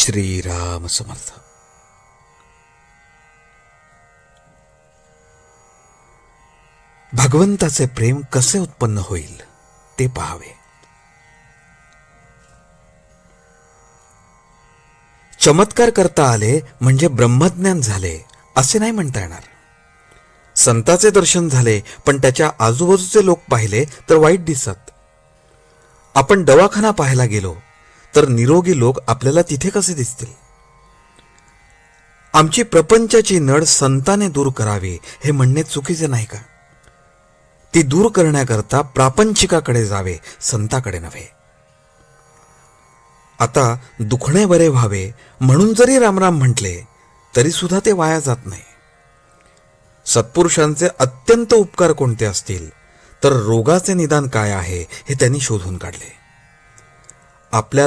श्रीराम समर्थ. भगवंताचे प्रेम कसे उत्पन्न होईल ते पहावे. चमत्कार करता आले म्हणजे ब्रह्मज्ञान झाले असे नाही म्हणता येणार. संताचे दर्शन झाले पण त्याच्या आजूबाजूचे लोक पाहिले तर वाईट दिसत. आपण दवाखाना पाहायला गेलो तर निरोगी लोक आपल्याला तिथे कसे दिसतील? आमची प्रपंचाची नड संताने दूर करावी हे म्हणणे चुकीचे नाही का? ती दूर करण्याकरता प्रापंचिकाकडे जावे संताकडे नव्हे. आता दुखणे बरे व्हावे म्हणून जरी रामराम म्हटले तरी सुद्धा ते वाया जात नाही. सत्पुरुषांचे अत्यंत उपकार कोणते असतील? तर रोगाचे निदान काय आहे हे त्यांनी शोधून काढले. आपल्या